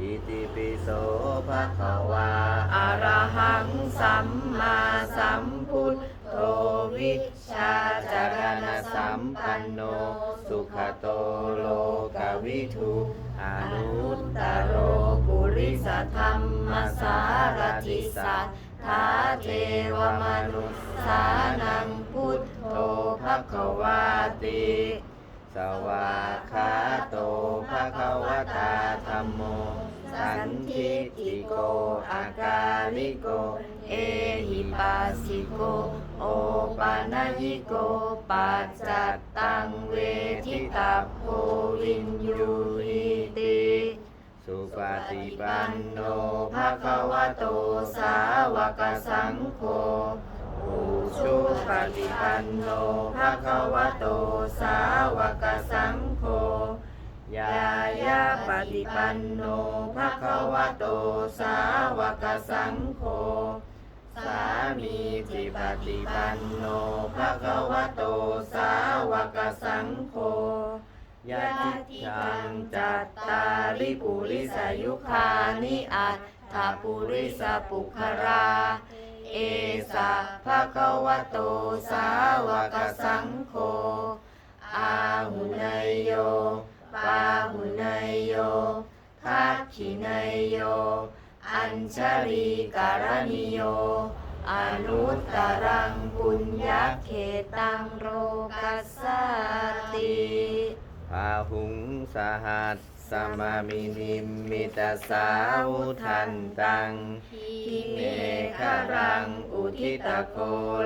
อิติปิโสภะคะวาอะระหังสัมมาสัมพุทโธวิชาจารณสัมปันโน สุขโตโลกวิทูอนุตตโรโรปุริสธรรมสารติสัทธาเทวมนุสานังพุทโธภะคะวาติ สวากาโตภะคะวตาธัมโม สันทิติโก อากาลิโก เอหิปัสสิโก โอปานายิโก ปัจจัตตังเวทิตาโพวินยูหิติสุปฏิปันโนภะคะวะโตสาวกสังโฆ อุชุปฏิปันโนภะคะวะโตสาวกสังโฆยายาปฏิปันโนภะคะวะโตสาวกสังโฆสามีจิปฏิปันโนภะคะวะโตสาวกสังโฆยะทิทังจัตตาริปุริสยุคานิอัอัตถาปุริสปุคารา เอสะภะคะวะโตสาวกสังโฆอาหุนยโยปาหุนยโยทักขินยโย อัญชลีการณิโย อนุตตรังปุญญเขตังโรกัสสติพาหุงสหัส สมามินิมมิตาสาวุทันตังทิเมฆรัง อุทิตโก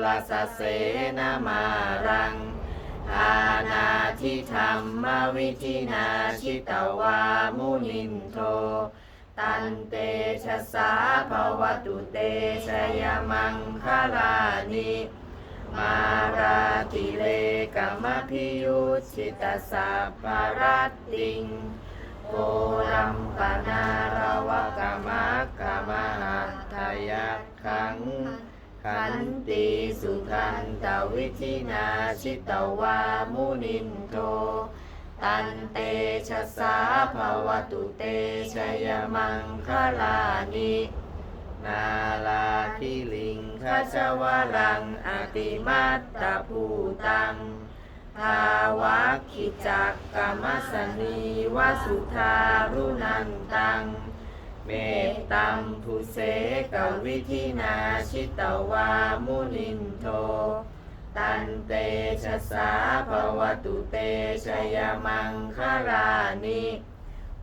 ลาสเสนามารังอานาทิธรรมวิธินาชิตวามุนินโท ตันเตชะสาภวตุเตชยมังคลานิมาราติเลกัมพิยุชิตสัพพรัตติง โกรัมปนารวกมะกมหัตถยะขัง ขันติสุทันตวิธินาชิตวามุนินโท ตันเตชะสาภวตุเตชยมังคลานินาลาคิลิงขจวรังอติมัตตภูตัง ภาวะคิจักกรรมสนีวสุธารุนันตัง เมตตัมภุเสกวิธินาชิตวามุนินโท ตันเตชะสาภวตุเตชยมังคลานิ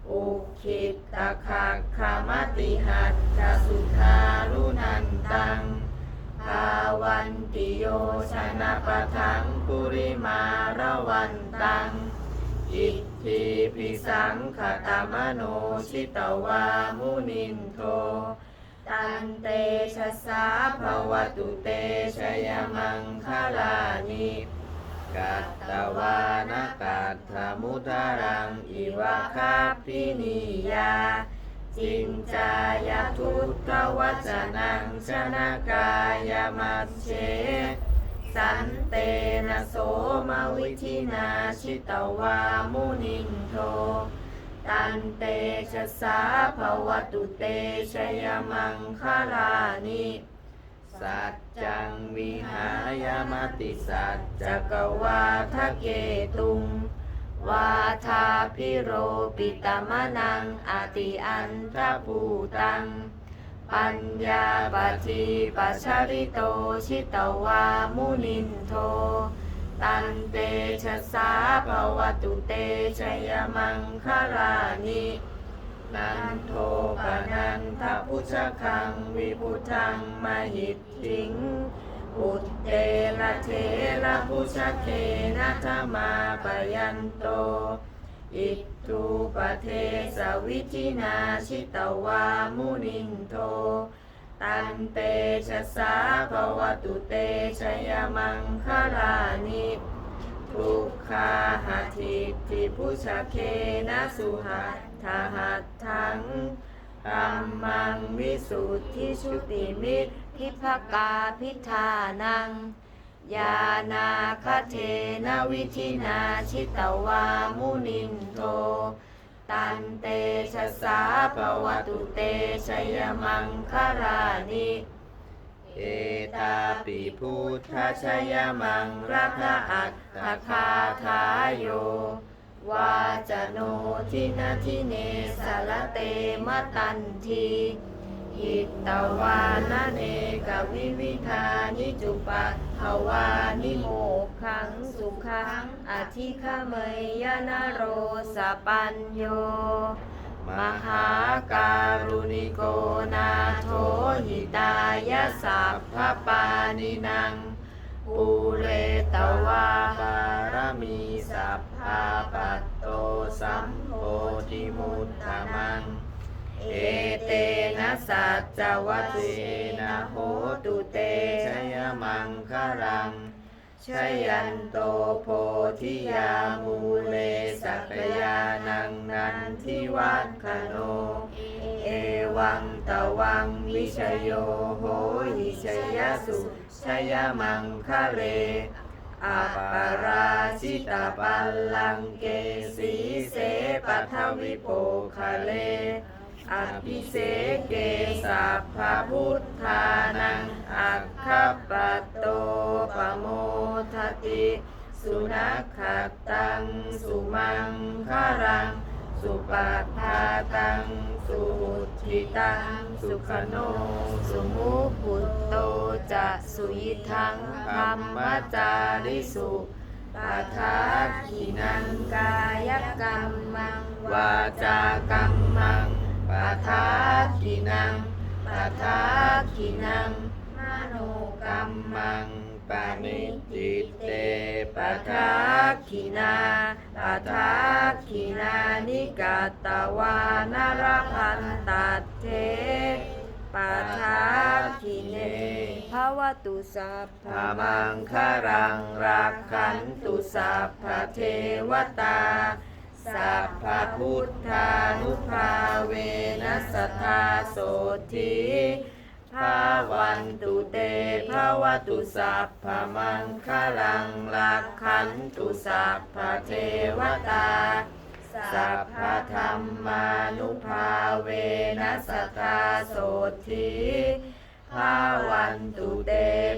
อุคิตตะคักขมติหัตถสุธารุนันตัง ภาวันติโยชนะปะทังปุริมาระวันตัง อิทธิพิสังขตามโนชิตวามุนินโท ตันเตชะสาภวตุเตชยมังคลานิกัตตวานกัตถมุทารังอิวะคาปินิยา จินจายทุตตวัจนังชนกายมัชเช สันเตนะโสมวิธินาชิตวามุนินโท ตันเตชะสาภวตุเตชยมังคลานิสัจจังวิหายมติสัจจัจกวาทะเกตุง วาทาพิโรปิตมนังอติอันทภูตัง ปัญญาปฏิปัชริโตชิตวามุนินโท ตันเตชะสาภวตุเตชยมังคลานินันโทปนันทพุชคังวิพุทังมหิตถิง อุตเตละเทละพุชเคนะธรรมาปยันโต อิทูปเทสวิธินาชิตวามุนินโท ตันเตชะสาภวตุเตชยมังคลานิทุกขาหาทิทิพุชเคนะสุหัตถหัตถัง ธัมมังวิสุทธิชุติมิตรทิพกาพิธานัง ยานาคเทนวิธินาชิตวามุนินโท ตันเตชะสาภวตุเตชยมังคลานิเอตาปิพุทธชยมังรักอัตถคาทายโย วาจโนทินาทิเนสารเตมตันทีหิตตวานเนกวิวิธานิจุปัตถวานิโมกขังสุขังอธิคเมยนาโรสปัญโย มหาการุณิโกนาโทหิตายะสัพพปานินัง ปูเรตวาปารมีสัพาปัตโตสัมโพธิมุตตมัง เอเตนะสัจจวัตเตนะโหตุเตชยมังครังชยันโตโพธิยามูเลสักยานังนันทิวัคคโน เอวังตวังวิชโยโหหิชยสุชยมังคะเร อัปาราชิตาปัลลังเกสีเสปัทวิโปคะเล อภิเสกเกสัพพพุทธานัง อัคคปัตโตปโมทติ สุนัขขตัง สุมังคารัง สุปัฏฐาตัง สุทิตัง สุขโน สุมุปุตโตจะสุยิทังธรรมจาริสุปัฏฐาขินังกายกรรมัง วาจากรรมังปัฏฐาขินังปัฏฐาขินังมโนกรรมัง ปานิจิตเตปัฏฐาขินาปัฏฐาขินานิกาตวานรพันตัดเทปัฏฐาขิเนภาวตุสัพพมังคารังรักขันตุสัพพเทวตาสัพพพุทธานุภาเวนัสทธาโสธีภาวันตุเตภาวตุสัพ พมังคลังลักขันตุสัพพเทวตา สัพพธรรมานุภาเวนัสทธาโสธีภาวันตุเต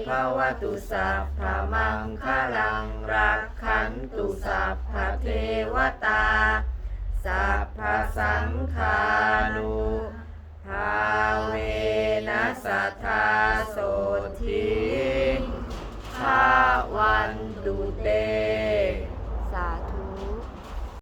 ภาวตุสัพพมังคลังรักขันตุสัพพเทวตา สัพพสังฆา Amém.